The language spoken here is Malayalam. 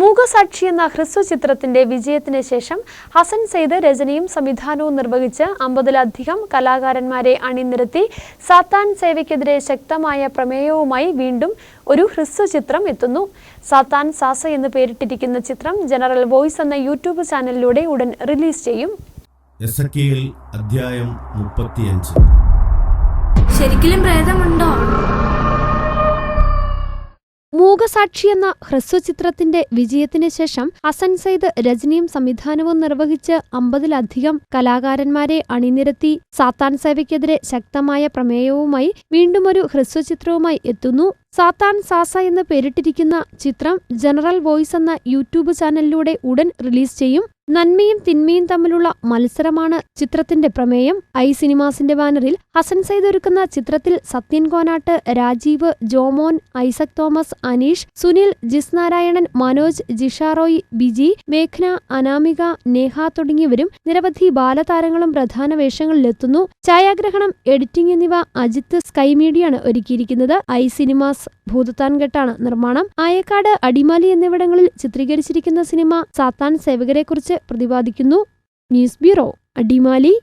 മൂകസാക്ഷി എന്ന ഹ്രസ്വ ചിത്രത്തിന്റെ വിജയത്തിന് ശേഷം ഹസൻ സെയ്ദ് രചനയും സംവിധാനവും നിർവഹിച്ച് അമ്പതിലധികം കലാകാരന്മാരെ അണിനിരത്തി സാത്താൻ സേവയ്ക്കെതിരെ ശക്തമായ പ്രമേയവുമായി വീണ്ടും ഒരു ഹ്രസ്വ ചിത്രം എത്തുന്നു. സാത്താൻ സാസ എന്ന് പേരിട്ടിരിക്കുന്ന ചിത്രം ജനറൽ വോയിസ് എന്ന യൂട്യൂബ് ചാനലിലൂടെ ഉടൻ റിലീസ് ചെയ്യും. അധ്യായം ശരിക്കലും പ്രേതമുണ്ടോ? മൂകസാക്ഷി എന്ന ഹ്രസ്വചിത്രത്തിന്റെ വിജയത്തിന് ശേഷം ഹസൻ സയ്ദ് രജനിയും സംവിധാനവും നിർവഹിച്ച് അമ്പതിലധികം കലാകാരന്മാരെ അണിനിരത്തി സാത്താൻ സേവയ്ക്കെതിരെ ശക്തമായ പ്രമേയവുമായി വീണ്ടും ഒരു ഹ്രസ്വചിത്രവുമായി എത്തുന്നു. സാത്താൻ സാസ എന്ന് പേരിട്ടിരിക്കുന്ന ചിത്രം ജനറൽ വോയിസ് എന്ന യൂട്യൂബ് ചാനലിലൂടെ ഉടൻ റിലീസ് ചെയ്യും. നന്മയും തിന്മയും തമ്മിലുള്ള മത്സരമാണ് ചിത്രത്തിന്റെ പ്രമേയം. ഐ സിനിമാസിന്റെ ബാനറിൽ ഹസൻ സൈദ് ഒരുക്കുന്ന ചിത്രത്തിൽ സത്യൻ കോനാട്ട് രാജീവ് ജോമോൻ ഐസക് തോമസ് അനീഷ് സുനിൽ ജിസ് നാരായണൻ മനോജ് ജിഷാറോയ് ബിജി മേഘ്ന അനാമിക നേഹ തുടങ്ങിയവരും നിരവധി ബാലതാരങ്ങളും പ്രധാന വേഷങ്ങളിലെത്തുന്നു. ഛായാഗ്രഹണം എഡിറ്റിംഗ് എന്നിവ അജിത്ത് സ്കൈ മീഡിയാണ് ഒരുക്കിയിരിക്കുന്നത്. ഐ സിനിമാസ് ഭൂതത്താൻകെട്ടാണ് നിർമ്മാണം. ആയക്കാട് അടിമാലി എന്നിവിടങ്ങളിൽ ചിത്രീകരിച്ചിരിക്കുന്ന സിനിമ സാത്താൻ സേവകരെക്കുറിച്ച് പ്രതിപാദിക്കുന്നു. News bureau Adimali.